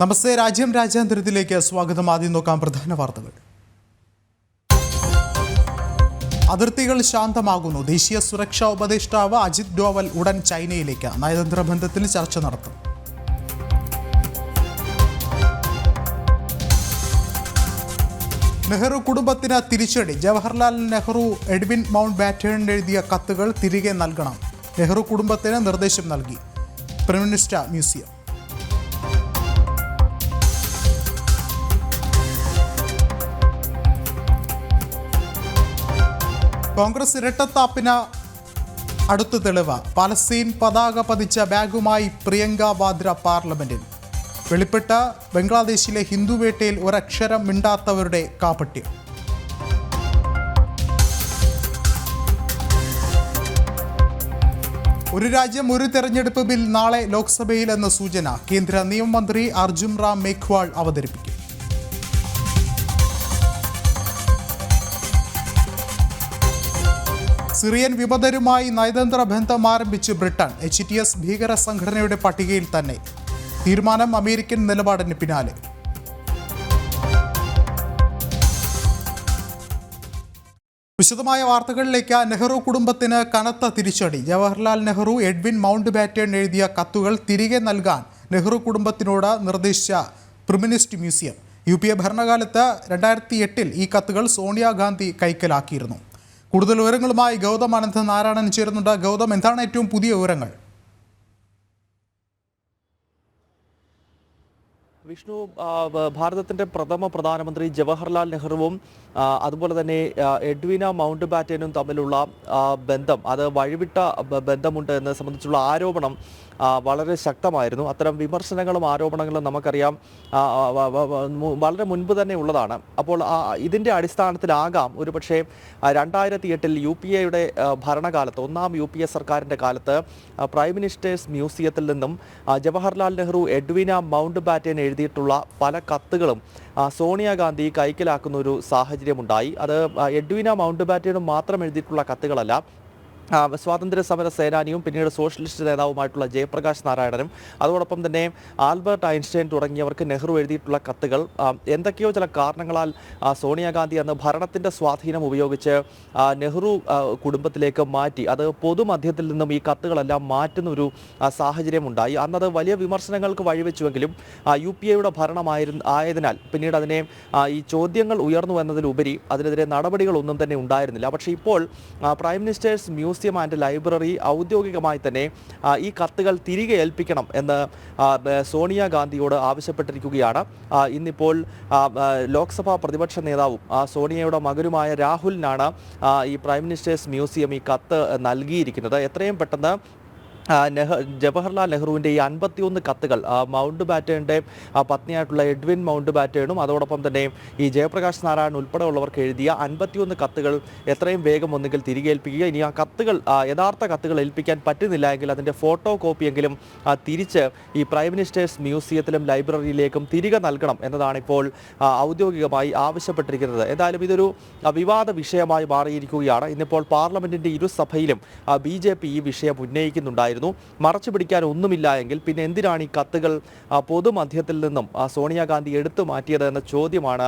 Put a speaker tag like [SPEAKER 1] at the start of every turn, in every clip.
[SPEAKER 1] നമസ്തേ രാജ്യം രാജ്യാന്തരത്തിലേക്ക് സ്വാഗതം ആദ്യം നോക്കാം പ്രധാന വാർത്തകൾ അതിർത്തികൾ ശാന്തമാകുന്നു ദേശീയ സുരക്ഷാ ഉപദേഷ്ടാവ് അജിത് ഡോവൽ ഉടൻ ചൈനയിലേക്ക് നയതന്ത്ര ബന്ധത്തിൽ ചർച്ച നടത്തും നെഹ്റു കുടുംബത്തിന് തിരിച്ചടി ജവഹർലാൽ നെഹ്റു എഡ്വിൻ മൗണ്ട് ബാറ്റേണിന് എഴുതിയ കത്തുകൾ തിരികെ നൽകണം നെഹ്റു കുടുംബത്തിന് നിർദ്ദേശം നൽകി പ്രൈം മിനിസ്റ്റർ മ്യൂസിയം കോൺഗ്രസ് ഇരട്ടത്താപ്പിന് അടുത്ത തെളിവ് പലസ്തീൻ പതാക പതിച്ച ബാഗുമായി പ്രിയങ്ക വാദ്ര പാർലമെന്റിൽ വെളിപ്പെട്ട് ബംഗ്ലാദേശിലെ ഹിന്ദുവേട്ടയിൽ ഒരക്ഷരം മിണ്ടാത്തവരുടെ കാപട്യം ഒരു രാജ്യം ഒരു തെരഞ്ഞെടുപ്പ് ബിൽ നാളെ ലോക്സഭയിൽ എന്ന സൂചന കേന്ദ്ര നിയമമന്ത്രി അർജുൻ റാം മേഘ്വാൾ അവതരിപ്പിക്കും സിറിയൻ വിമതരുമായി നയതന്ത്ര ബന്ധം ആരംഭിച്ച് ബ്രിട്ടൻ എച്ച് ടി എസ് ഭീകര സംഘടനയുടെ പട്ടികയിൽ തന്നെ തീരുമാനം അമേരിക്കൻ നിലപാടിന് പിന്നാലെ വിശദമായ വാർത്തകളിലേക്ക് നെഹ്റു കുടുംബത്തിന് കനത്ത തിരിച്ചടി Jawaharlal Nehru Edwin Mountbatten എഴുതിയ കത്തുകൾ തിരികെ നൽകാൻ നെഹ്റു കുടുംബത്തിനോട് നിർദ്ദേശിച്ച prime minister museum U P A ഭരണകാലത്ത് രണ്ടായിരത്തി എട്ടിൽ ഈ കത്തുകൾ സോണിയാഗാന്ധി കൈക്കലാക്കിയിരുന്നു കൂടുതൽ വിവരങ്ങളുമായി ഗൗതം അനന്ത് നാരായണൻ ചേരുന്നുണ്ട് ഗൗതം എന്താണ് ഏറ്റവും പുതിയ വിവരങ്ങൾ
[SPEAKER 2] വിഷ്ണു ഭാരതത്തിൻ്റെ പ്രഥമ പ്രധാനമന്ത്രി ജവഹർലാൽ നെഹ്റുവും അതുപോലെ തന്നെ എഡ്വിന മൗണ്ട് ബാറ്റനും തമ്മിലുള്ള ബന്ധം അത് വഴിവിട്ട ബന്ധമുണ്ട് എന്നത് സംബന്ധിച്ചുള്ള ആരോപണം വളരെ ശക്തമായിരുന്നു അത്തരം വിമർശനങ്ങളും ആരോപണങ്ങളും നമുക്കറിയാം വളരെ മുൻപ് തന്നെ ഉള്ളതാണ് അപ്പോൾ ഇതിൻ്റെ അടിസ്ഥാനത്തിലാകാം ഒരു പക്ഷേ രണ്ടായിരത്തി എട്ടിൽ യു പി എയുടെ ഭരണകാലത്ത് ഒന്നാം യു പി എ സർക്കാരിൻ്റെ കാലത്ത് പ്രൈം മിനിസ്റ്റേഴ്സ് മ്യൂസിയത്തിൽ നിന്നും Jawaharlal Nehru Edwina Mountbatten എഴുതിയിട്ടുള്ള പല കത്തുകളും സോണിയാഗാന്ധി കൈക്കലാക്കുന്ന ഒരു സാഹചര്യമുണ്ടായി അത് എഡ്വിന മൗണ്ട് ബാറ്റനും മാത്രം എഴുതിയിട്ടുള്ള കത്തുകളല്ല സ്വാതന്ത്ര്യ സമര സേനാനിയും പിന്നീട് സോഷ്യലിസ്റ്റ് നേതാവുമായിട്ടുള്ള ജയപ്രകാശ് നാരായണനും അതോടൊപ്പം തന്നെ ആൽബർട്ട് ഐൻസ്റ്റൈൻ തുടങ്ങിയവർക്ക് നെഹ്റു എഴുതിയിട്ടുള്ള കത്തുകൾ എന്തൊക്കെയോ ചില കാരണങ്ങളാൽ സോണിയാഗാന്ധി അന്ന് ഭരണത്തിൻ്റെ സ്വാധീനം ഉപയോഗിച്ച് നെഹ്റു കുടുംബത്തിലേക്ക് മാറ്റി അത് പൊതുമധ്യത്തിൽ നിന്നും ഈ കത്തുകളെല്ലാം മാറ്റുന്ന ഒരു സാഹചര്യമുണ്ടായി അന്നത് വലിയ വിമർശനങ്ങൾക്ക് വഴിവെച്ചുവെങ്കിലും യു പി എയുടെ ഭരണമായിരുന്നു ആയതിനാൽ പിന്നീട് അതിനെ ഈ ചോദ്യങ്ങൾ ഉയർന്നു എന്നതിലുപരി അതിനെതിരെ നടപടികളൊന്നും തന്നെ ഉണ്ടായിരുന്നില്ല പക്ഷേ ഇപ്പോൾ prime ministers muse museum and library ഔദ്യോഗികമായി തന്നെ ഈ കത്തുകൾ തിരികെ ഏൽപ്പിക്കണം എന്ന് സോണിയാഗാന്ധിയോട് ആവശ്യപ്പെട്ടിരിക്കുകയാണ് ഇന്നിപ്പോൾ ലോക്സഭാ പ്രതിപക്ഷ നേതാവും സോണിയയുടെ മകനുമായ രാഹുലിനാണ് ഈ പ്രൈം മിനിസ്റ്റേഴ്സ് മ്യൂസിയം ഈ കത്ത് നൽകിയിരിക്കുന്നത് എത്രയും പെട്ടെന്ന് നെഹ് ജവഹർലാൽ നെഹ്റുവിൻ്റെ ഈ അൻപത്തിയൊന്ന് കത്തുകൾ മൗണ്ട് ബാറ്റേണിൻ്റെ പത്നിയായിട്ടുള്ള എഡ്വിൻ മൗണ്ട് ബാറ്റേണും അതോടൊപ്പം തന്നെ ഈ ജയപ്രകാശ് നാരായണൻ ഉള്ളവർക്ക് എഴുതിയ അൻപത്തിയൊന്ന് കത്തുകൾ എത്രയും വേഗം ഒന്നുകിൽ തിരികെ ഏൽപ്പിക്കുക ഇനി ആ കത്തുകൾ യഥാർത്ഥ കത്തുകൾ ഏൽപ്പിക്കാൻ പറ്റുന്നില്ല എങ്കിൽ അതിൻ്റെ ഫോട്ടോ കോപ്പിയെങ്കിലും തിരിച്ച് ഈ പ്രൈം മിനിസ്റ്റേഴ്സ് മ്യൂസിയത്തിലും ലൈബ്രറിയിലേക്കും തിരികെ നൽകണം എന്നതാണ് ഇപ്പോൾ ഔദ്യോഗികമായി ആവശ്യപ്പെട്ടിരിക്കുന്നത് എന്തായാലും ഇതൊരു വിവാദ വിഷയമായി മാറിയിരിക്കുകയാണ് ഇന്നിപ്പോൾ പാർലമെൻറ്റിൻ്റെ ഇരുസഭയിലും ബി ജെ പി ഈ വിഷയം ഉന്നയിക്കുന്നുണ്ടായിരുന്നു പറയുമായിരുന്നു മറച്ചു പിടിക്കാൻ ഒന്നുമില്ല എങ്കിൽ പിന്നെ എന്തിനാണ് ഈ കത്തുകൾ പൊതുമധ്യത്തിൽ നിന്നും സോണിയാഗാന്ധി എടുത്തു മാറ്റിയത് എന്ന ചോദ്യമാണ്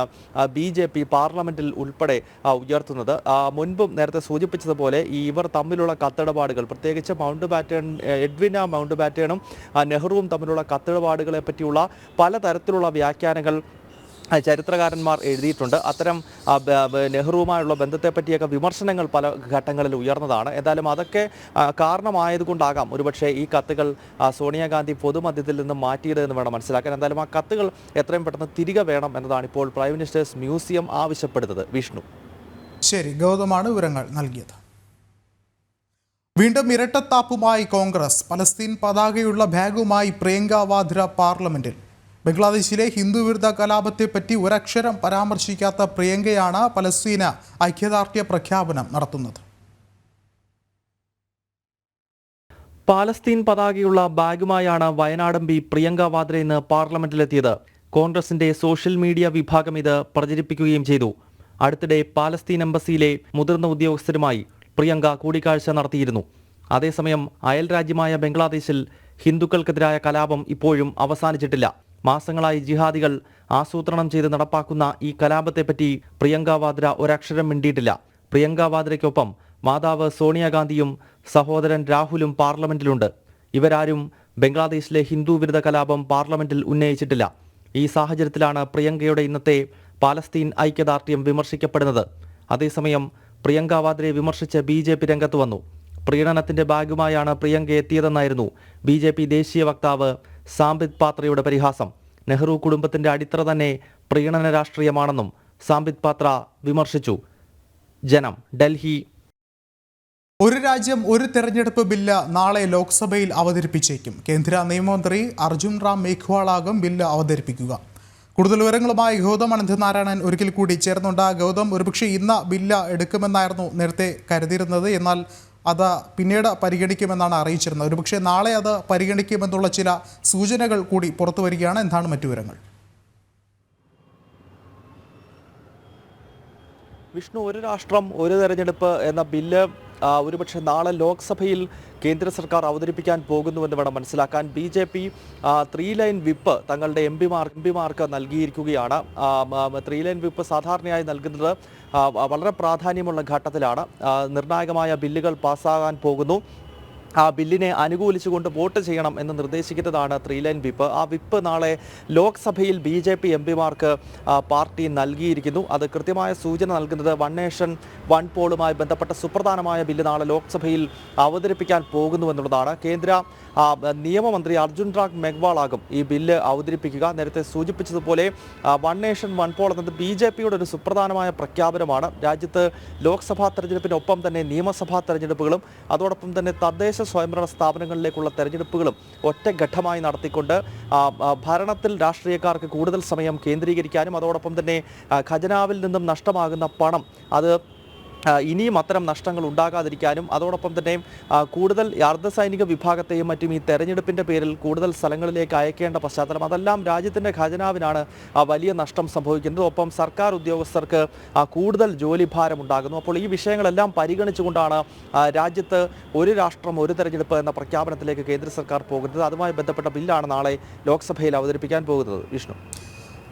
[SPEAKER 2] ബി ജെ പി പാർലമെന്റിൽ ഉൾപ്പെടെ ഉയർത്തുന്നത് മുൻപും നേരത്തെ സൂചിപ്പിച്ചതുപോലെ ഈ ഇവർ തമ്മിലുള്ള കത്തിടപാടുകൾ പ്രത്യേകിച്ച് മൗണ്ട് ബാറ്റേൺ എഡ്വിന മൗണ്ട് ബാറ്റേണും നെഹ്റുവും തമ്മിലുള്ള കത്തിടപാടുകളെ പറ്റിയുള്ള പലതരത്തിലുള്ള വ്യാഖ്യാനങ്ങൾ ചരിത്രകാരന്മാർ എഴുതിയിട്ടുണ്ട് അത്തരം നെഹ്റുവുമായുള്ള ബന്ധത്തെ പറ്റിയൊക്കെ വിമർശനങ്ങൾ പല ഘട്ടങ്ങളിൽ ഉയർന്നതാണ് എന്തായാലും അതൊക്കെ കാരണമായതുകൊണ്ടാകാം ഒരുപക്ഷെ ഈ കത്തുകൾ സോണിയാഗാന്ധി പൊതുമധ്യത്തിൽ നിന്ന് മാറ്റിയത് എന്ന് വേണം മനസ്സിലാക്കാൻ എന്തായാലും ആ കത്തുകൾ എത്രയും പെട്ടെന്ന് തിരികെ വേണം എന്നതാണ് ഇപ്പോൾ പ്രൈം മിനിസ്റ്റേഴ്സ് മ്യൂസിയം ആവശ്യപ്പെടുന്നത് വിഷ്ണു
[SPEAKER 1] ശരി ഗൗതമാണ് വിവരങ്ങൾ നൽകിയത് വീണ്ടും ഇരട്ടത്താപ്പുമായി കോൺഗ്രസ് പലസ്തീൻ പതാകയുള്ള ബാഗുമായി പ്രിയങ്ക വാധ്ര പാർലമെന്റിൽ ബംഗ്ലാദേശിലെ ഹിന്ദു വിരുദ്ധ പറ്റി ഒരക്ഷരം പരാമർശിക്കാത്ത പ്രിയങ്കയാണ് പലസ്തീന ഐക്യദാർഢ്യ പ്രഖ്യാപനം നടത്തുന്നത്
[SPEAKER 3] പാലസ്തീൻ പതാകയുള്ള ബാഗുമായാണ് വയനാടം ബി പ്രിയങ്ക വാദ്ര ഇന്ന് പാർലമെന്റിലെത്തിയത് കോൺഗ്രസിന്റെ സോഷ്യൽ മീഡിയ വിഭാഗം ഇത് പ്രചരിപ്പിക്കുകയും ചെയ്തു അടുത്തിടെ പാലസ്തീൻ എംബസിയിലെ മുതിർന്ന ഉദ്യോഗസ്ഥരുമായി പ്രിയങ്ക കൂടിക്കാഴ്ച നടത്തിയിരുന്നു അതേസമയം അയൽ രാജ്യമായ ബംഗ്ലാദേശിൽ ഹിന്ദുക്കൾക്കെതിരായ കലാപം ഇപ്പോഴും അവസാനിച്ചിട്ടില്ല മാസങ്ങളായി ജിഹാദികൾ ആസൂത്രണം ചെയ്ത് നടപ്പാക്കുന്ന ഈ കലാപത്തെപ്പറ്റി പ്രിയങ്ക വാദ്ര ഒരക്ഷരം മിണ്ടിയിട്ടില്ല പ്രിയങ്ക വാദ്രയ്ക്കൊപ്പം മാതാവ് സോണിയാഗാന്ധിയും സഹോദരൻ രാഹുലും പാർലമെന്റിലുണ്ട് ഇവരാരും ബംഗ്ലാദേശിലെ ഹിന്ദു വിരുദ്ധ കലാപം പാർലമെന്റിൽ ഉന്നയിച്ചിട്ടില്ല ഈ സാഹചര്യത്തിലാണ് പ്രിയങ്കയുടെ ഇന്നത്തെ പാലസ്തീൻ ഐക്യദാർഢ്യം വിമർശിക്കപ്പെടുന്നത് അതേസമയം പ്രിയങ്ക വാദ്രയെ വിമർശിച്ച് ബി ജെ പി രംഗത്ത് വന്നു പ്രീണനത്തിന്റെ ഭാഗമായാണ് പ്രിയങ്ക എത്തിയതെന്നായിരുന്നു ബി ജെ പി ദേശീയ വക്താവ് സാംബിത് പാത്രയുടെ പരിഹാസം നെഹ്റു കുടുംബത്തിന്റെ അടിത്തറ തന്നെ പ്രീണന രാഷ്ട്രീയമാണെന്നും സാംബിത് പാത്ര വിമർശിച്ചു ജനം ഡൽഹി
[SPEAKER 1] ഒരു രാജ്യം ഒരു തെരഞ്ഞെടുപ്പ് ബില്ല് നാളെ ലോക്സഭയിൽ അവതരിപ്പിച്ചേക്കും കേന്ദ്ര നിയമമന്ത്രി അർജുൻ റാം മേഘ്വാളാകും ബില്ല് അവതരിപ്പിക്കുക കൂടുതൽ വിവരങ്ങളുമായി ഗൗതം അനന്തനാരായണൻ ഒരിക്കൽ കൂടി ചേർന്നുണ്ട് ഗൗതം ഒരുപക്ഷെ ഇന്ന് ബില്ല് എടുക്കുമെന്നായിരുന്നു നേരത്തെ കരുതിയിരുന്നത് എന്നാൽ അത് പിന്നീട് പരിഗണിക്കുമെന്നാണ് അറിയിച്ചിരുന്നത് ഒരുപക്ഷെ നാളെ അത് പരിഗണിക്കുമെന്നുള്ള ചില സൂചനകൾ കൂടി പുറത്തു വരികയാണ് എന്താണ് മറ്റു വിവരങ്ങൾ
[SPEAKER 2] വിഷ്ണു ഒരു രാഷ്ട്രം ഒരു തെരഞ്ഞെടുപ്പ് എന്ന ബില്ല് ഒരുപക്ഷെ നാളെ ലോക്സഭയിൽ കേന്ദ്ര സർക്കാർ അവതരിപ്പിക്കാൻ പോകുന്നുവെന്ന് വേണം മനസ്സിലാക്കാൻ B J P three line whip തങ്ങളുടെ എം പിമാർ എം പിമാർക്ക് നൽകിയിരിക്കുകയാണ് ത്രീ ലൈൻ വിപ്പ് സാധാരണയായി നൽകുന്നത് വളരെ പ്രാധാന്യമുള്ള ഘട്ടത്തിലാണ് നിർണായകമായ ബില്ലുകൾ പാസ്സാകാൻ പോകുന്നു ആ ബില്ലിനെ അനുകൂലിച്ചുകൊണ്ട് വോട്ട് ചെയ്യണം എന്ന് നിർദ്ദേശിക്കുന്നതാണ് ത്രീ ലൈൻ വിപ്പ് ആ വിപ്പ് നാളെ ലോക്സഭയിൽ ബി ജെ പി എം പിമാർക്ക് പാർട്ടി നൽകിയിരിക്കുന്നു അത് കൃത്യമായ സൂചന നൽകുന്നത് വൺ നേഷൻ വൺ പോളുമായി ബന്ധപ്പെട്ട സുപ്രധാനമായ ബില്ല് നാളെ ലോക്സഭയിൽ അവതരിപ്പിക്കാൻ പോകുന്നുവെന്നുള്ളതാണ് കേന്ദ്ര നിയമമന്ത്രി അർജുൻ റാഗ് മെഗ്വാളാകും ഈ ബില്ല് അവതരിപ്പിക്കുക നേരത്തെ സൂചിപ്പിച്ചതുപോലെ വൺ നേഷൻ വൺ പോൾ എന്നത് ബി ജെ പിയുടെ ഒരു സുപ്രധാനമായ പ്രഖ്യാപനമാണ് രാജ്യത്ത് ലോക്സഭാ തെരഞ്ഞെടുപ്പിനൊപ്പം തന്നെ നിയമസഭാ തെരഞ്ഞെടുപ്പുകളും അതോടൊപ്പം തന്നെ തദ്ദേശ സ്വയംഭരണ സ്ഥാപനങ്ങളിലേക്കുള്ള തെരഞ്ഞെടുപ്പുകളും ഒറ്റഘട്ടമായി നടത്തിക്കൊണ്ട് ഭരണത്തിൽ രാഷ്ട്രീയക്കാർക്ക് കൂടുതൽ സമയം കേന്ദ്രീകരിക്കാനും അതോടൊപ്പം തന്നെ ഖജനാവിൽ നിന്നും നഷ്ടമാകുന്ന പണം അത് ഇനിയും അത്തരം നഷ്ടങ്ങൾ ഉണ്ടാകാതിരിക്കാനും അതോടൊപ്പം തന്നെ കൂടുതൽ അർദ്ധസൈനിക വിഭാഗത്തെയും മറ്റും ഈ തെരഞ്ഞെടുപ്പിന്റെ പേരിൽ കൂടുതൽ സ്ഥലങ്ങളിലേക്ക് അയക്കേണ്ട പശ്ചാത്തലം അതെല്ലാം രാജ്യത്തിൻ്റെ ഖജനാവിനാണ് വലിയ നഷ്ടം സംഭവിക്കുന്നത് ഒപ്പം സർക്കാർ ഉദ്യോഗസ്ഥർക്ക് കൂടുതൽ ജോലിഭാരം ഉണ്ടാകുന്നു അപ്പോൾ ഈ വിഷയങ്ങളെല്ലാം പരിഗണിച്ചുകൊണ്ടാണ് രാജ്യത്ത് ഒരു രാഷ്ട്രം ഒരു തെരഞ്ഞെടുപ്പ് എന്ന പ്രഖ്യാപനത്തിലേക്ക് കേന്ദ്ര സർക്കാർ പോകുന്നത് അതുമായി ബന്ധപ്പെട്ട ബില്ലാണ് നാളെ ലോക്സഭയിൽ അവതരിപ്പിക്കാൻ പോകുന്നത് വിഷ്ണു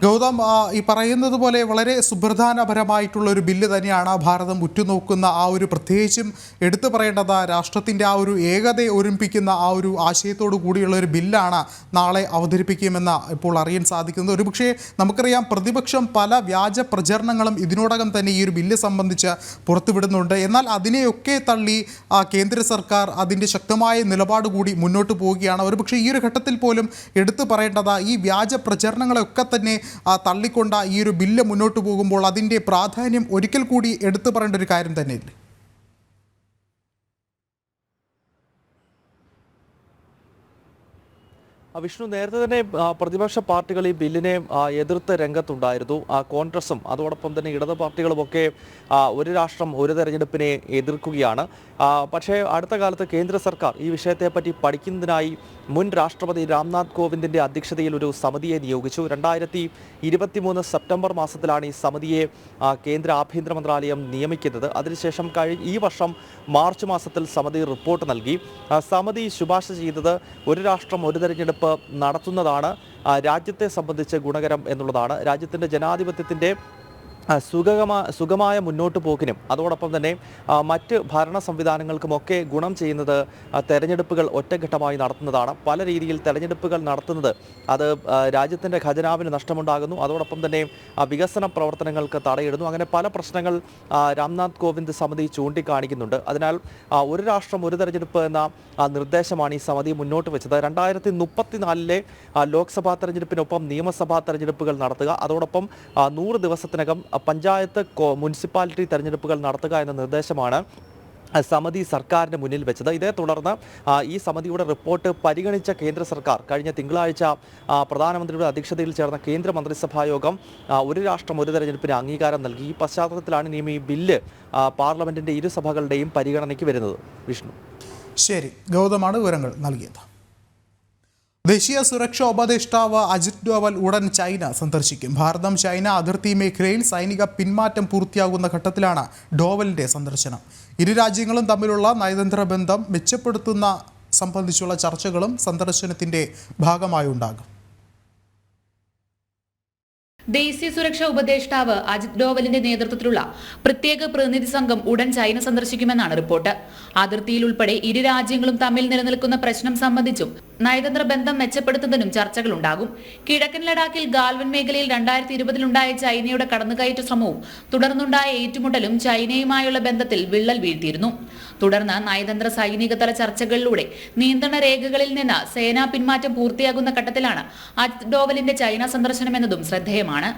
[SPEAKER 1] ഗൗതം ഈ പറയുന്നത് പോലെ വളരെ സുപ്രധാനപരമായിട്ടുള്ള ഒരു ബില്ല് തന്നെയാണ് ഭാരതം ഉറ്റുനോക്കുന്ന ആ ഒരു പ്രത്യേകിച്ചും എടുത്തു പറയേണ്ടത് രാഷ്ട്രത്തിൻ്റെ ആ ഒരു ഏകതയെ ഒരുമിപ്പിക്കുന്ന ആ ഒരു ആശയത്തോടു കൂടിയുള്ള ഒരു ബില്ലാണ് നാളെ അവതരിപ്പിക്കുമെന്ന് ഇപ്പോൾ അറിയാൻ സാധിക്കുന്നത് ഒരുപക്ഷേ നമുക്കറിയാം പ്രതിപക്ഷം പല വ്യാജ പ്രചരണങ്ങളും ഇതിനോടകം തന്നെ ഈ ഒരു ബില്ല് സംബന്ധിച്ച് പുറത്തുവിടുന്നുണ്ട് എന്നാൽ അതിനെയൊക്കെ തള്ളി കേന്ദ്ര സർക്കാർ അതിൻ്റെ ശക്തമായ നിലപാട് കൂടി മുന്നോട്ട് പോവുകയാണ് ഒരുപക്ഷേ ഈ ഒരു ഘട്ടത്തിൽ പോലും എടുത്തു പറയേണ്ടത് ഈ വ്യാജ പ്രചരണങ്ങളൊക്കെ തന്നെ തള്ളിക്കൊണ്ട ഈ ഒരു ബില്ല് മുന്നോട്ട് പോകുമ്പോൾ അതിൻ്റെ പ്രാധാന്യം ഒരിക്കൽ കൂടി എടുത്തു പറയേണ്ട ഒരു കാര്യം തന്നെയില്ലേ
[SPEAKER 2] വിഷ്ണു നേരത്തെ തന്നെ പ്രതിപക്ഷ പാർട്ടികൾ ഈ ബില്ലിനെ എതിർത്ത് രംഗത്തുണ്ടായിരുന്നു കോൺഗ്രസും അതോടൊപ്പം തന്നെ ഇടത് പാർട്ടികളുമൊക്കെ ഒരു രാഷ്ട്രം ഒരു തെരഞ്ഞെടുപ്പിനെ എതിർക്കുകയാണ് പക്ഷേ അടുത്ത കാലത്ത് കേന്ദ്ര സർക്കാർ ഈ വിഷയത്തെപ്പറ്റി പഠിക്കുന്നതിനായി മുൻ രാഷ്ട്രപതി രാംനാഥ് കോവിന്ദിൻ്റെ അധ്യക്ഷതയിൽ ഒരു സമിതിയെ നിയോഗിച്ചു രണ്ടായിരത്തി ഇരുപത്തിമൂന്ന് സെപ്റ്റംബർ മാസത്തിലാണ് ഈ സമിതിയെ കേന്ദ്ര ആഭ്യന്തര മന്ത്രാലയം നിയമിക്കുന്നത് അതിനുശേഷം കഴി ഈ വർഷം മാർച്ച് മാസത്തിൽ സമിതി റിപ്പോർട്ട് നൽകി സമിതി ശുപാർശ ചെയ്തത് ഒരു രാഷ്ട്രം ഒരു തെരഞ്ഞെടുപ്പ് നടത്തുന്നതാണ് രാജ്യത്തെ സംബന്ധിച്ച് ഗുണകരം എന്നുള്ളതാണ് രാജ്യത്തിൻ്റെ ജനാധിപത്യത്തിൻ്റെ സുഗമായ സുഗമായ മുന്നോട്ട് പോക്കിനും അതോടൊപ്പം തന്നെ മറ്റ് ഭരണ സംവിധാനങ്ങൾക്കുമൊക്കെ ഗുണം ചെയ്യുന്നത് തെരഞ്ഞെടുപ്പുകൾ ഒറ്റഘട്ടമായി നടത്തുന്നതാണ് പല രീതിയിൽ തെരഞ്ഞെടുപ്പുകൾ നടത്തുന്നത് അത് രാജ്യത്തിൻ്റെ ഖജനാവിന് നഷ്ടമുണ്ടാകുന്നു അതോടൊപ്പം തന്നെ വികസന പ്രവർത്തനങ്ങൾക്ക് തടയിടുന്നു അങ്ങനെ പല പ്രശ്നങ്ങൾ രാംനാഥ് കോവിന്ദ് സമിതി ചൂണ്ടിക്കാണിക്കുന്നുണ്ട് അതിനാൽ ഒരു രാഷ്ട്രം ഒരു തെരഞ്ഞെടുപ്പ് എന്ന നിർദ്ദേശമാണ് ഈ സമിതി മുന്നോട്ട് വെച്ചത് രണ്ടായിരത്തി മുപ്പത്തിനാലിലെ ലോക്സഭാ തെരഞ്ഞെടുപ്പിനൊപ്പം നിയമസഭാ തെരഞ്ഞെടുപ്പുകൾ നടത്തുക അതോടൊപ്പം നൂറ് ദിവസത്തിനകം പഞ്ചായത്ത് മുനിസിപ്പാലിറ്റി തെരഞ്ഞെടുപ്പുകൾ നടത്തുക എന്ന നിർദ്ദേശമാണ് സമിതി സർക്കാരിന് മുന്നിൽ വെച്ചത് ഇതേ തുടർന്ന് ഈ സമിതിയുടെ റിപ്പോർട്ട് പരിഗണിച്ച കേന്ദ്ര സർക്കാർ കഴിഞ്ഞ തിങ്കളാഴ്ച പ്രധാനമന്ത്രിയുടെ അധ്യക്ഷതയിൽ ചേർന്ന കേന്ദ്ര മന്ത്രിസഭാ യോഗം ഒരു രാഷ്ട്രം ഒരു തെരഞ്ഞെടുപ്പിന് അംഗീകാരം നൽകി ഈ പശ്ചാത്തലത്തിലാണ് ഇനിയും ഈ ബില്ല് പാർലമെന്റിന്റെ ഇരുസഭകളുടെയും പരിഗണനയ്ക്ക് വരുന്നത് വിഷ്ണു
[SPEAKER 1] ശരി ഗൗതമാണ് വിവരങ്ങൾ നൽകിയത് ദേശീയ സുരക്ഷാ ഉപദേഷ്ടാവ് അജിത് ഡോവൽ ഉടൻ ചൈന സന്ദർശിക്കും ഭാരതം ചൈന അതിർത്തി മേഖലയിൽ സൈനിക പിന്മാറ്റം പൂർത്തിയാകുന്ന ഘട്ടത്തിലാണ് ഡോവലിൻ്റെ സന്ദർശനം ഇരു രാജ്യങ്ങളും തമ്മിലുള്ള നയതന്ത്ര ബന്ധം മെച്ചപ്പെടുത്തുന്ന സംബന്ധിച്ചുള്ള ചർച്ചകളും സന്ദർശനത്തിൻ്റെ ഭാഗമായി ഉണ്ടാകും
[SPEAKER 4] ദേശീയ സുരക്ഷാ ഉപദേഷ്ടാവ് അജിത് ഡോവലിന്റെ നേതൃത്വത്തിലുള്ള പ്രത്യേക പ്രതിനിധി സംഘം ഉടൻ ചൈന സന്ദർശിക്കുമെന്നാണ് റിപ്പോർട്ട് അതിർത്തിയിൽ ഉൾപ്പെടെ ഇരു രാജ്യങ്ങളും തമ്മിൽ നിലനിൽക്കുന്ന പ്രശ്നം സംബന്ധിച്ചും നയതന്ത്ര ബന്ധം മെച്ചപ്പെടുത്തുന്നതിനും ചർച്ചകളുണ്ടാകും കിഴക്കൻ ലഡാക്കിൽ ഗാൽവൻ മേഖലയിൽ രണ്ടായിരത്തി ഇരുപതിലുണ്ടായ ചൈനയുടെ കടന്നുകയറ്റ ശ്രമവും തുടർന്നുണ്ടായ ഏറ്റുമുട്ടലും ചൈനയുമായുള്ള ബന്ധത്തിൽ വിള്ളൽ വീഴ്ത്തിയിരുന്നു തുടർന്ന് നയതന്ത്ര സൈനിക തല ചർച്ചകളിലൂടെ നിയന്ത്രണ രേഖകളിൽ നിന്ന് സേനാ പിന്മാറ്റം പൂർത്തിയാകുന്ന ഘട്ടത്തിലാണ് അജിത് ഡോവലിന്റെ ചൈന സന്ദർശനം എന്നതും ശ്രദ്ധേയമാണ്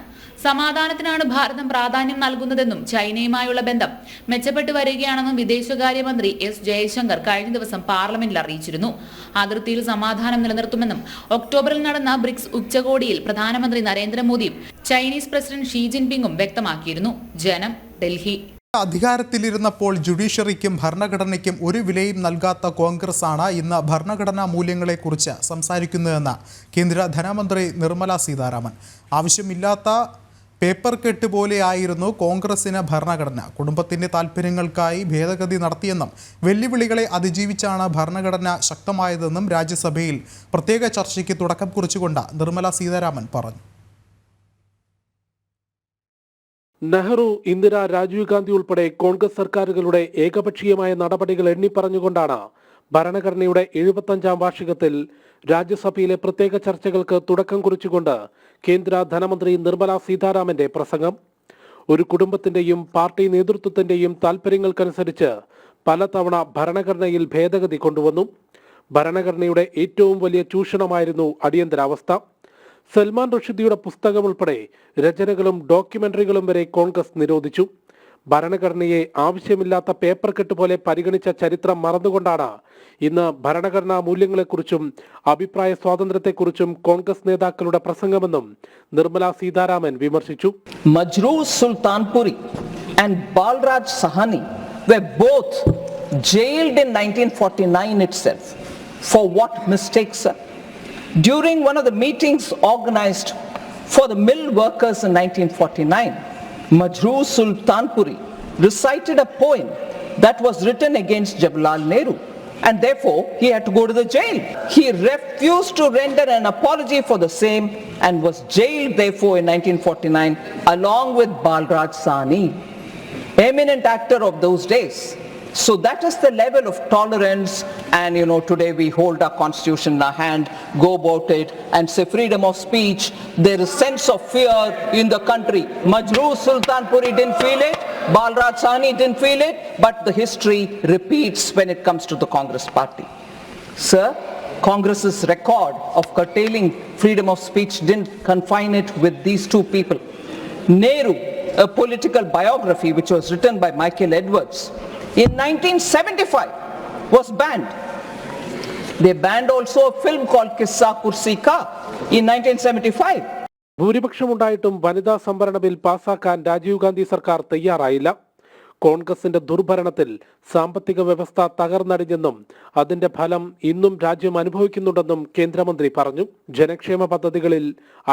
[SPEAKER 4] സമാധാനത്തിനാണ് ഭാരതം പ്രാധാന്യം നൽകുന്നതെന്നും ചൈനയുമായുള്ള ബന്ധം മെച്ചപ്പെട്ടു വരികയാണെന്നും വിദേശകാര്യമന്ത്രി എസ് ജയശങ്കർ കഴിഞ്ഞ ദിവസം പാർലമെന്റിൽ അറിയിച്ചിരുന്നു അതിർത്തിയിൽ സമാധാനം സമാധാനം നിലനിർത്തുമെന്നും ഒക്ടോബറിൽ നടന്ന ബ്രിക്സ് ഉച്ചകോടിയിൽ പ്രധാനമന്ത്രി നരേന്ദ്രമോദിയും ചൈനീസ് പ്രസിഡന്റ് ഷീ ജിൻപിങ്ങും വ്യക്തമാക്കിയിരുന്നു ജനം ഡൽഹി
[SPEAKER 1] അധികാരത്തിലിരുന്നപ്പോൾ ജുഡീഷ്യറിക്കും ഭരണഘടനയ്ക്കും ഒരു വിലയും നൽകാത്ത കോൺഗ്രസ് ആണ് ഇന്ന് ഭരണഘടനാ മൂല്യങ്ങളെക്കുറിച്ച് സംസാരിക്കുന്നതെന്ന് കേന്ദ്ര ധനമന്ത്രി നിർമ്മല സീതാരാമൻ ആവശ്യമില്ലാത്ത പേപ്പർ കെട്ട് പോലെയായിരുന്നു കോൺഗ്രസിന് ഭരണഘടന കുടുംബത്തിൻ്റെ താൽപ്പര്യങ്ങൾക്കായി ഭേദഗതി നടത്തിയെന്നും വെല്ലുവിളികളെ അതിജീവിച്ചാണ് ഭരണഘടന ശക്തമായതെന്നും രാജ്യസഭയിൽ പ്രത്യേക ചർച്ചയ്ക്ക് തുടക്കം കുറിച്ചുകൊണ്ട് നിർമ്മല സീതാരാമൻ പറഞ്ഞു നെഹ്റു ഇന്ദിര രാജീവ് ഗാന്ധി ഉൾപ്പെടെ കോൺഗ്രസ് സർക്കാരുകളുടെ ഏകപക്ഷീയമായ നടപടികൾ എണ്ണിപ്പറഞ്ഞുകൊണ്ടാണ് ഭരണഘടനയുടെ എഴുപത്തഞ്ചാം വാർഷികത്തിൽ രാജ്യസഭയിലെ പ്രത്യേക ചർച്ചകൾക്ക് തുടക്കം കുറിച്ചുകൊണ്ട് കേന്ദ്ര ധനമന്ത്രി നിർമ്മല സീതാരാമന്റെ പ്രസംഗം ഒരു കുടുംബത്തിന്റെയും പാർട്ടി നേതൃത്വത്തിന്റെയും താൽപര്യങ്ങൾക്കനുസരിച്ച് പലതവണ ഭരണഘടനയിൽ ഭേദഗതി കൊണ്ടുവന്നു ഭരണഘടനയുടെ ഏറ്റവും വലിയ ചൂഷണമായിരുന്നു അടിയന്തരാവസ്ഥ സൽമാൻ റഷീദിയുടെ പുസ്തകമുൾപ്പെടെ രചനകളും ഡോക്യുമെന്ററികളും വരെ കോൺഗ്രസ് നിരോധിച്ചു ഭരണഘടനയെ ആവശ്യമില്ലാത്ത പേപ്പർ കെട്ട് പോലെ പരിഗണിച്ച ചരിത്രം മറന്നുകൊണ്ടാണ് ഇന്ന് ഭരണഘടനാ മൂല്യങ്ങളെക്കുറിച്ചും അഭിപ്രായ സ്വാതന്ത്ര്യത്തെക്കുറിച്ചും കോൺഗ്രസ് നേതാക്കളുടെ പ്രസംഗമെന്നും നിർമ്മല സീതാരാമൻ വിമർശിച്ചു
[SPEAKER 5] Majrooh Sultanpuri and Balraj Sahni were both jailed in 1949 itself. For what mistakes, sir? During one of the meetings organized for the mill workers 1949, Majru Sultanpuri recited a poem that was written against Jawaharlal Nehru and therefore he had to go to the jail. He refused to render an apology for the same and was jailed therefore in 1949 along with Balraj Sani, eminent actor of those days. So that is the level of tolerance and you know today we hold our constitution in our hand, go about it and say freedom of speech. There is sense of fear in the country. Majroor Sultanpuri didn't feel it, Balraj Sahni didn't feel it, but the history repeats when it comes to the Congress party. Sir, Congress's record of curtailing freedom of speech didn't confine it with these two people. Nehru, a political biography which was written by Michael Edwards, in 1975 was banned. They banned also a film called Kissa Kursi Ka in 1975.
[SPEAKER 1] ഭൂരിപക്ഷമുണ്ടായിട്ടും വനിതാ സംവരണ bill പാസാക്കാൻ Rajeev Gandhi സർക്കാർ തയ്യാറായില്ല കോൺഗ്രസിന്റെ ദുർഭരണത്തിൽ സാമ്പത്തിക വ്യവസ്ഥ തകർന്നടിഞ്ഞെന്നും അതിന്റെ ഫലം ഇന്നും രാജ്യം അനുഭവിക്കുന്നുണ്ടെന്നും കേന്ദ്രമന്ത്രി പറഞ്ഞു ജനക്ഷേമ പദ്ധതികളിൽ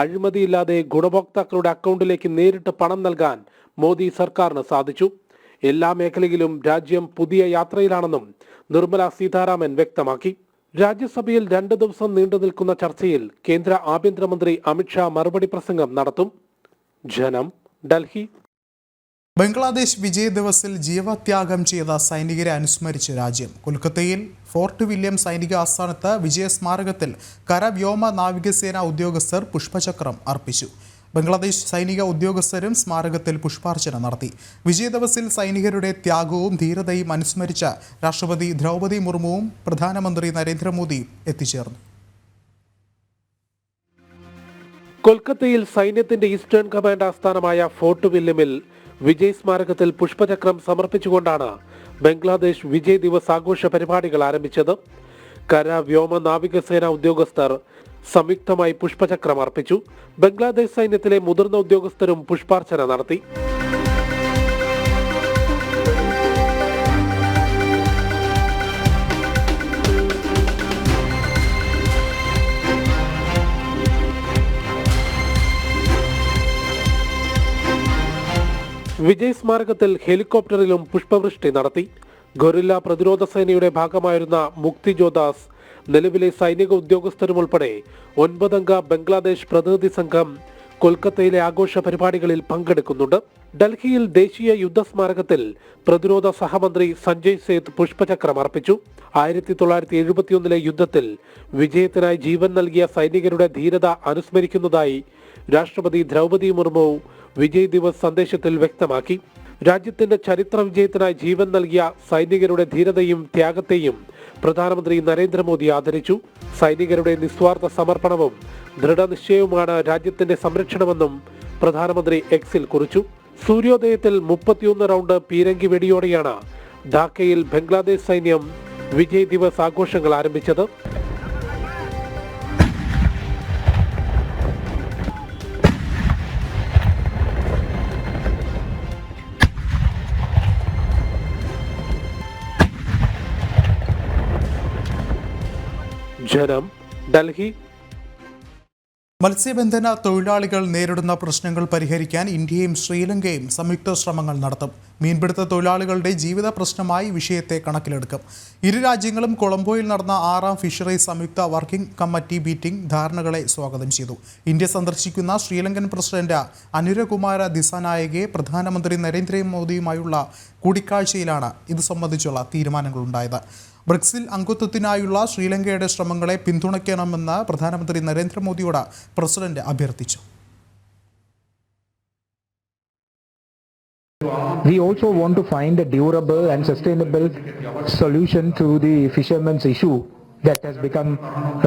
[SPEAKER 1] അഴിമതിയില്ലാതെ ഗുണഭോക്താക്കളുടെ അക്കൗണ്ടിലേക്ക് നേരിട്ട് പണം നൽകാൻ മോദി സർക്കാരിന് സാധിച്ചു എല്ലാ മേഖലയിലും രാജ്യം പുതിയ യാത്രയിലാണെന്നും നിർമ്മല സീതാരാമൻ വ്യക്തമാക്കി രാജ്യസഭയിൽ രണ്ട് ദിവസം നീണ്ടു നിൽക്കുന്ന ചർച്ചയിൽ കേന്ദ്ര ആഭ്യന്തരമന്ത്രി അമിത്ഷാ മറുപടി പ്രസംഗം നടത്തും ജനം ഡൽഹി ബംഗ്ലാദേശ് വിജയ ദിവസിൽ ജീവത്യാഗം ചെയ്ത സൈനികരെ അനുസ്മരിച്ച് രാജ്യം കൊൽക്കത്തയിൽ ഫോർട്ട് വില്യം സൈനിക ആസ്ഥാനത്ത് വിജയ സ്മാരകത്തിൽ കര വ്യോമ നാവികസേന ഉദ്യോഗസ്ഥർ പുഷ്പചക്രം അർപ്പിച്ചു ബംഗ്ലാദേശ് സൈനിക ഉദ്യോഗസ്ഥരും സ്മാരകത്തിൽ പുഷ്പാർച്ചന നടത്തി ദിവസിൽ സൈനികരുടെ ത്യാഗവും ധീരതയും അനുസ്മരിച്ച രാഷ്ട്രപതി ദ്രൗപദി മുർമുവും പ്രധാനമന്ത്രി നരേന്ദ്രമോദിയും എത്തിച്ചേർന്നു കൊൽക്കത്തയിൽ സൈന്യത്തിന്റെ ഈസ്റ്റേൺ കമാൻഡ് ആസ്ഥാനമായ ഫോർട്ട് വില്യമിൽ വിജയ് സ്മാരകത്തിൽ പുഷ്പചക്രം സമർപ്പിച്ചുകൊണ്ടാണ് ബംഗ്ലാദേശ് വിജയ് ദിവസ് ആഘോഷ പരിപാടികൾ ആരംഭിച്ചത് കര വ്യോമ നാവികസേന ഉദ്യോഗസ്ഥർ സംയുക്തമായി പുഷ്പചക്രം അർപ്പിച്ചു ബംഗ്ലാദേശ് സൈന്യത്തിലെ മുതിർന്ന ഉദ്യോഗസ്ഥരും പുഷ്പാർച്ചന നടത്തി വിജയ് സ്മാരകത്തിൽ ഹെലികോപ്റ്ററിലും പുഷ്പവൃഷ്ടി നടത്തി ഗൊരില്ല പ്രതിരോധ സേനയുടെ ഭാഗമായിരുന്ന ജോദാസ് നിലവിലെ സൈനിക ഉദ്യോഗസ്ഥരും ഉൾപ്പെടെ ഒൻപതംഗ ബംഗ്ലാദേശ് പ്രതിനിധി സംഘം കൊൽക്കത്തയിലെ ആഘോഷ പരിപാടികളിൽ പങ്കെടുക്കുന്നുണ്ട് ഡൽഹിയിൽ ദേശീയ യുദ്ധസ്മാരകത്തിൽ പ്രതിരോധ സഹമന്ത്രി സഞ്ജയ് സേത്ത് പുഷ്പചക്രം അർപ്പിച്ചു ആയിരത്തി തൊള്ളായിരത്തി എഴുപത്തിയൊന്നിലെ യുദ്ധത്തിൽ വിജയത്തിനായി ജീവൻ നൽകിയ സൈനികരുടെ ധീരത അനുസ്മരിക്കുന്നതായി രാഷ്ട്രപതി ദ്രൗപതി മുർമു വിജയ് ദിവസ് സന്ദേശത്തിൽ വ്യക്തമാക്കി രാജ്യത്തിന്റെ ചരിത്ര വിജയത്തിനായി ജീവൻ നൽകിയ സൈനികരുടെ ധീരതയും ത്യാഗത്തെയും പ്രധാനമന്ത്രി നരേന്ദ്രമോദി ആദരിച്ചു സൈനികരുടെ നിസ്വാർത്ഥ സമർപ്പണവും ദൃഢനിശ്ചയവുമാണ് രാജ്യത്തിന്റെ സംരക്ഷണമെന്നും പ്രധാനമന്ത്രി എക്സിൽ കുറിച്ചു സൂര്യോദയത്തിൽ മുപ്പത്തിയൊന്ന് റൗണ്ട് പീരങ്കി വെടിയോടെയാണ് ധാക്കയിൽ ബംഗ്ലാദേശ് സൈന്യം വിജയ് ദിവസ് ആഘോഷങ്ങൾ ആരംഭിച്ചത് ജനം ഡൽഹി മത്സ്യബന്ധന തൊഴിലാളികൾ നേരിടുന്ന പ്രശ്നങ്ങൾ പരിഹരിക്കാൻ ഇന്ത്യയും ശ്രീലങ്കയും സംയുക്ത ശ്രമങ്ങൾ നടത്തും മീൻപിടുത്ത തൊഴിലാളികളുടെ ജീവിത പ്രശ്നമായി വിഷയത്തെ കണക്കിലെടുക്കും ഇരു രാജ്യങ്ങളും കൊളംബോയിൽ നടന്ന ആറാം ഫിഷറീസ് സംയുക്ത വർക്കിംഗ് കമ്മിറ്റി മീറ്റിംഗ് ധാരണകളെ സ്വാഗതം ചെയ്തു ഇന്ത്യ സന്ദർശിക്കുന്ന ശ്രീലങ്കൻ പ്രസിഡന്റ് അനുരകുമാര ദിസാനായകെ പ്രധാനമന്ത്രി നരേന്ദ്രമോദിയുമായുള്ള കൂടിക്കാഴ്ചയിലാണ് ഇത് സംബന്ധിച്ചുള്ള തീരുമാനങ്ങളുണ്ടായത് ബ്രിക്സിൽ അംഗത്വത്തിനായുള്ള ശ്രീലങ്കയുടെ ശ്രമങ്ങളെ പിന്തുണയ്ക്കണമെന്ന് പ്രധാനമന്ത്രി നരേന്ദ്രമോദിയോട് പ്രസിഡന്റ് അഭ്യർത്ഥിച്ചു
[SPEAKER 6] We also want to find a durable and sustainable solution to the fishermen's issue that has become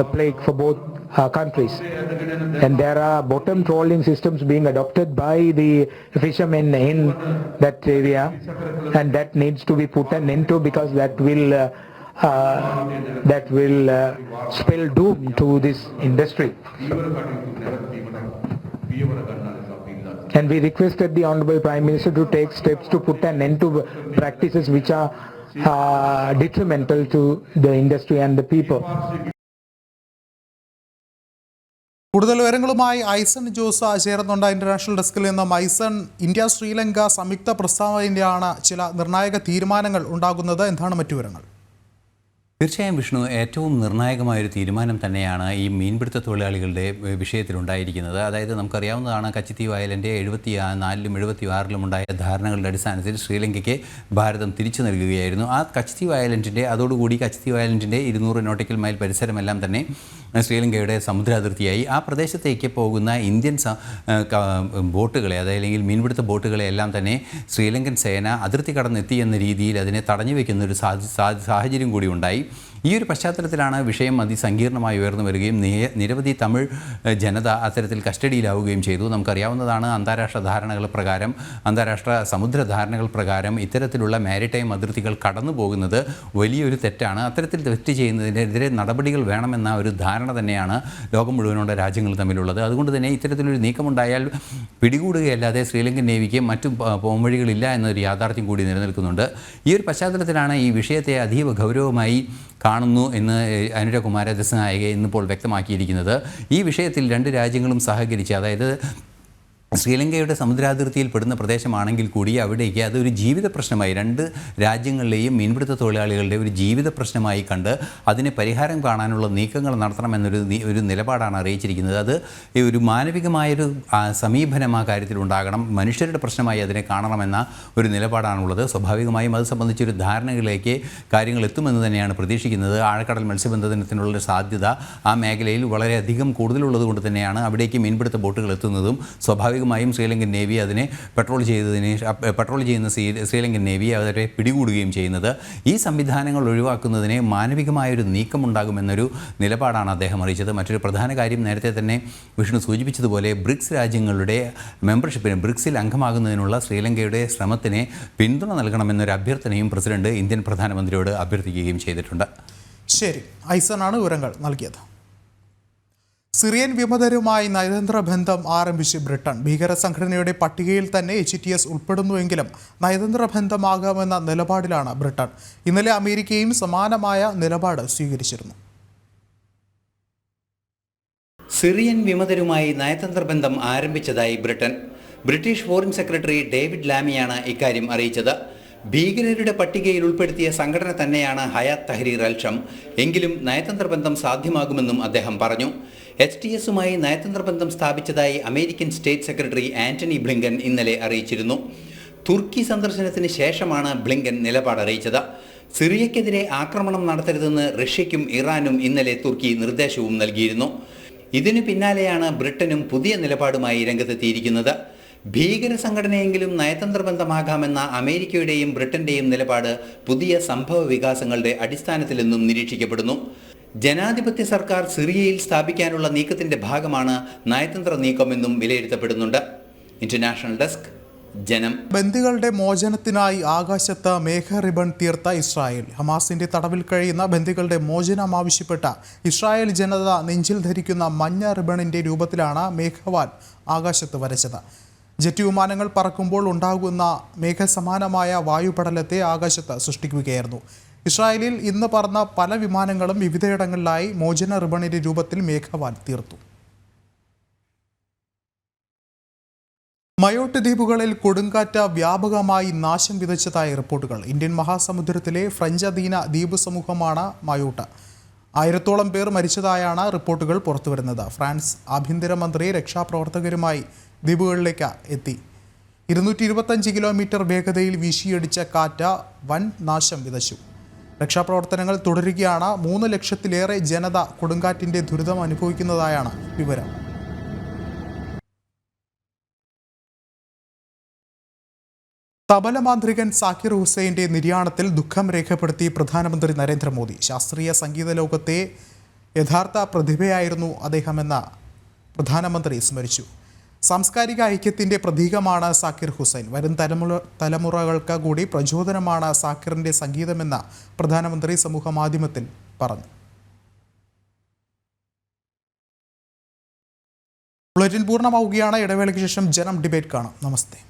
[SPEAKER 6] a plague for both our countries. And there are bottom trawling systems being adopted by the fishermen in that area and that needs to be put an end to because that will uh, uh, that will uh, spell doom to this industry. And we requested the Honorable Prime Minister to take steps to put an end to practices which are uh, detrimental to the industry and the people.
[SPEAKER 1] കൂടുതൽ വിവരങ്ങളുമായി Aison Jose ചേർന്നുണ്ട് international ഡെസ്കിൽ നിന്നും Aison India Sri Lanka സംയുക്ത പ്രസ്താവനയാണ് ചില നിർണായക തീരുമാനങ്ങൾ ഉണ്ടാകുന്നത് എന്താണ് മറ്റു വിവരങ്ങൾ തീർച്ചയായും വിഷ്ണു ഏറ്റവും ഒരു തീരുമാനം തന്നെയാണ് ഈ മീൻപിടുത്ത തൊഴിലാളികളുടെ വിഷയത്തിലുണ്ടായിരിക്കുന്നത് അതായത് നമുക്കറിയാവുന്നതാണ് കച്ചിത്തീവ് അയലൻ്റെ എഴുപത്തി നാലിലും എഴുപത്തി ആറിലും ഉണ്ടായ ധാരണകളുടെ അടിസ്ഥാനത്തിൽ ശ്രീലങ്കയ്ക്ക് ഭാരതം തിരിച്ചു നൽകുകയായിരുന്നു ആ കച്ചിത്തീവ് അയലൻഡിൻ്റെ അതോടുകൂടി കച്ചിത്തീവ് വയലൻറ്റിൻ്റെ ഇരുന്നൂറ് നോട്ടിക്കൽ മൈൽ പരിസരമെല്ലാം തന്നെ ശ്രീലങ്കയുടെ അതിർത്തിയായി ആ പ്രദേശത്തേക്ക് പോകുന്ന ഇന്ത്യൻ ബോട്ടുകളെ അതല്ലെങ്കിൽ മീൻപിടുത്ത ബോട്ടുകളെ എല്ലാം തന്നെ ശ്രീലങ്കൻ സേന അതിർത്തി കടന്നെത്തി എന്ന രീതിയിൽ അതിനെ തടഞ്ഞു വയ്ക്കുന്ന ഒരു സാഹചര്യം കൂടി ഉണ്ടായി ഈ ഒരു പശ്ചാത്തലത്തിലാണ് വിഷയം അതിസങ്കീർണമായി ഉയർന്നു വരികയും നിരവധി തമിഴ് ജനത അത്തരത്തിൽ കസ്റ്റഡിയിലാവുകയും ചെയ്തു നമുക്കറിയാവുന്നതാണ് അന്താരാഷ്ട്ര ധാരണകൾ പ്രകാരം അന്താരാഷ്ട്ര സമുദ്ര ധാരണകൾ പ്രകാരം ഇത്തരത്തിലുള്ള മാരിടൈം അതിർത്തികൾ കടന്നു പോകുന്നത് വലിയൊരു തെറ്റാണ് അത്തരത്തിൽ തെറ്റ് ചെയ്യുന്നതിനെതിരെ നടപടികൾ വേണമെന്ന ഒരു ധാരണ തന്നെയാണ് ലോകം മുഴുവനുള്ള രാജ്യങ്ങൾ തമ്മിലുള്ളത് അതുകൊണ്ട് തന്നെ ഇത്തരത്തിലൊരു നീക്കമുണ്ടായാൽ പിടികൂടുകയല്ലാതെ ശ്രീലങ്കൻ നേവിക്ക് മറ്റു പോംവഴികളില്ല എന്നൊരു യാഥാർത്ഥ്യം കൂടി നിലനിൽക്കുന്നുണ്ട് ഈ ഒരു പശ്ചാത്തലത്തിലാണ് ഈ വിഷയത്തെ അതീവ ഗൗരവമായി കാണുന്നു എന്ന് അനുര കുമാര ദസനായിക ഇന്നിപ്പോൾ വ്യക്തമാക്കിയിരിക്കുന്നത് ഈ വിഷയത്തിൽ രണ്ട് രാജ്യങ്ങളും സഹകരിച്ച് അതായത് ശ്രീലങ്കയുടെ സമുദ്രാതിർത്തിയിൽ പെടുന്ന പ്രദേശമാണെങ്കിൽ കൂടി അവിടേക്ക് അതൊരു ജീവിത പ്രശ്നമായി രണ്ട് രാജ്യങ്ങളിലെയും മീൻപിടുത്ത തൊഴിലാളികളുടെ ഒരു ജീവിത പ്രശ്നമായി കണ്ട് അതിന് പരിഹാരം കാണാനുള്ള നീക്കങ്ങൾ നടത്തണമെന്നൊരു ഒരു നിലപാടാണ് അറിയിച്ചിരിക്കുന്നത് അത് ഒരു മാനവികമായൊരു സമീപനം ആ കാര്യത്തിൽ ഉണ്ടാകണം മനുഷ്യരുടെ പ്രശ്നമായി അതിനെ കാണണമെന്ന ഒരു നിലപാടാണുള്ളത് സ്വാഭാവികമായും അത് സംബന്ധിച്ചൊരു ധാരണകളിലേക്ക് കാര്യങ്ങൾ എത്തുമെന്ന് തന്നെയാണ് പ്രതീക്ഷിക്കുന്നത് ആഴക്കടൽ മത്സ്യബന്ധനത്തിനുള്ള സാധ്യത ആ മേഖലയിൽ വളരെയധികം കൂടുതലുള്ളത് കൊണ്ട് തന്നെയാണ് അവിടേക്ക് മീൻപിടുത്ത ബോട്ടുകൾ എത്തുന്നതും സ്വാഭാവിക ഭാഗമായും ശ്രീലങ്കൻ നേവി അതിനെ പെട്രോൾ ചെയ്തതിനെ പെട്രോൾ ചെയ്യുന്ന ശ്രീലങ്കൻ നേവി അവരെ പിടികൂടുകയും ചെയ്യുന്നത് ഈ സംവിധാനങ്ങൾ ഒഴിവാക്കുന്നതിന് മാനവികമായൊരു നീക്കമുണ്ടാകുമെന്നൊരു നിലപാടാണ് അദ്ദേഹം അറിയിച്ചത് മറ്റൊരു പ്രധാന കാര്യം നേരത്തെ തന്നെ വിഷ്ണു സൂചിപ്പിച്ചതുപോലെ ബ്രിക്സ് രാജ്യങ്ങളുടെ മെമ്പർഷിപ്പിന് ബ്രിക്സിൽ അംഗമാകുന്നതിനുള്ള ശ്രീലങ്കയുടെ ശ്രമത്തിനെ പിന്തുണ നൽകണമെന്നൊരു അഭ്യർത്ഥനയും പ്രസിഡന്റ് ഇന്ത്യൻ പ്രധാനമന്ത്രിയോട് അഭ്യർത്ഥിക്കുകയും ചെയ്തിട്ടുണ്ട് ശരി ഐസനാണ് വിവരങ്ങൾ നൽകിയത് സിറിയൻ വിമതരുമായി നയതന്ത്ര ബന്ധം ആരംഭിച്ച് ബ്രിട്ടൻ ഭീകര സംഘടനയുടെ പട്ടികയിൽ തന്നെ എച്ച് ടി എസ് ഉൾപ്പെടുന്നുവെങ്കിലും നയതന്ത്ര ബന്ധമാകാമെന്ന നിലപാടിലാണ് ബ്രിട്ടൻ ഇന്നലെ അമേരിക്കയും സമാനമായ നിലപാട് സ്വീകരിച്ചിരുന്നു
[SPEAKER 7] സിറിയൻ വിമതരുമായി നയതന്ത്ര ബന്ധം ആരംഭിച്ചതായി Britain British foreign secretary David ലാമിയാണ് ഇക്കാര്യം അറിയിച്ചത് ഭീകരരുടെ പട്ടികയിൽ ഉൾപ്പെടുത്തിയ സംഘടന തന്നെയാണ് ഹയാത്ത് തഹരീർ അൽഷം എങ്കിലും നയതന്ത്ര ബന്ധം സാധ്യമാകുമെന്നും അദ്ദേഹം പറഞ്ഞു എച്ച് ടി എസുമായി നയതന്ത്ര ബന്ധം സ്ഥാപിച്ചതായി American state secretary Antony Blinken ഇന്നലെ അറിയിച്ചിരുന്നു തുർക്കി സന്ദർശനത്തിന് ശേഷമാണ് ബ്ലിങ്കൻ നിലപാട് അറിയിച്ചത് സിറിയക്കെതിരെ ആക്രമണം നടത്തരുതെന്ന് റഷ്യയ്ക്കും ഇറാനും ഇന്നലെ തുർക്കി നിർദ്ദേശവും നൽകിയിരുന്നു ഇതിനു പിന്നാലെയാണ് ബ്രിട്ടനും പുതിയ നിലപാടുമായി രംഗത്തെത്തിയിരിക്കുന്നത് ഭീകര സംഘടനയെങ്കിലും നയതന്ത്ര ബന്ധമാകാമെന്ന അമേരിക്കയുടെയും ബ്രിട്ടന്റെയും നിലപാട് പുതിയ സംഭവ വികാസങ്ങളുടെ അടിസ്ഥാനത്തിലെന്നും നിരീക്ഷിക്കപ്പെടുന്നു ജനാധിപത്യ സർക്കാർ സിറിയയിൽ സ്ഥാപിക്കാനുള്ള നീക്കത്തിന്റെ ഭാഗമാണ് നയതന്ത്ര നീക്കമെന്നും വിലയിരുത്തപ്പെടുന്നുണ്ട് ഇന്റർനാഷണൽ ഡെസ്ക് ജനം
[SPEAKER 8] ബന്ദികളുടെ മോചനത്തിനായി ആകാശത്ത് മേഘ റിബൺ തീർത്ത ഇസ്രായേൽ ഹമാസിന്റെ തടവിൽ കഴിയുന്ന ബന്ദികളുടെ മോചനം ആവശ്യപ്പെട്ട ഇസ്രായേൽ ജനത നെഞ്ചിൽ ധരിക്കുന്ന മഞ്ഞ റിബണിന്റെ രൂപത്തിലാണ് മേഘവാൻ ആകാശത്ത് വരച്ചത് ജെറ്റ് വിമാനങ്ങൾ പറക്കുമ്പോൾ ഉണ്ടാകുന്ന മേഘസമാനമായ വായുപടലത്തെ ആകാശത്ത് സൃഷ്ടിക്കുകയായിരുന്നു ഇസ്രായേലിൽ ഇന്ന് പറന്ന പല വിമാനങ്ങളും വിവിധയിടങ്ങളിലായി മോചന റിബണിന്റെ രൂപത്തിൽ മേഘവാൻ തീർത്തു മയോട്ട് ദ്വീപുകളിൽ കൊടുങ്കാറ്റ വ്യാപകമായി നാശം വിതച്ചതായി റിപ്പോർട്ടുകൾ ഇന്ത്യൻ മഹാസമുദ്രത്തിലെ ഫ്രഞ്ച് അധീന ദ്വീപ് സമൂഹമാണ് മയോട്ട് ആയിരത്തോളം പേർ മരിച്ചതായാണ് റിപ്പോർട്ടുകൾ പുറത്തുവരുന്നത് ഫ്രാൻസ് ആഭ്യന്തരമന്ത്രി രക്ഷാപ്രവർത്തകരുമായി ദ്വീപുകളിലേക്ക് എത്തി ഇരുന്നൂറ്റി ഇരുപത്തഞ്ച് കിലോമീറ്റർ വേഗതയിൽ വീശിയടിച്ച കാറ്റ വൻ നാശം വിതച്ചു രക്ഷാപ്രവർത്തനങ്ങൾ തുടരുകയാണ് മൂന്ന് ലക്ഷത്തിലേറെ ജനത കൊടുങ്കാറ്റിന്റെ ദുരിതം അനുഭവിക്കുന്നതായാണ് വിവരം മാന്ത്രികൻ സാക്കിർ ഹുസൈൻ്റെ നിര്യാണത്തിൽ ദുഃഖം രേഖപ്പെടുത്തി പ്രധാനമന്ത്രി നരേന്ദ്രമോദി ശാസ്ത്രീയ സംഗീത ലോകത്തെ യഥാർത്ഥ പ്രതിഭയായിരുന്നു അദ്ദേഹമെന്ന് പ്രധാനമന്ത്രി സ്മരിച്ചു സാംസ്കാരിക ഐക്യത്തിൻ്റെ പ്രതീകമാണ് സാക്കിർ ഹുസൈൻ വരും തലമുറ തലമുറകൾക്ക് കൂടി പ്രചോദനമാണ് സാക്കിറിൻ്റെ സംഗീതമെന്ന് പ്രധാനമന്ത്രി സമൂഹ മാധ്യമത്തിൽ പറഞ്ഞു ബുള്ളറ്റിൻ പൂർണ്ണമാവുകയാണ് ഇടവേളയ്ക്ക് ശേഷം ജനം ഡിബേറ്റ് കാണാം നമസ്തേ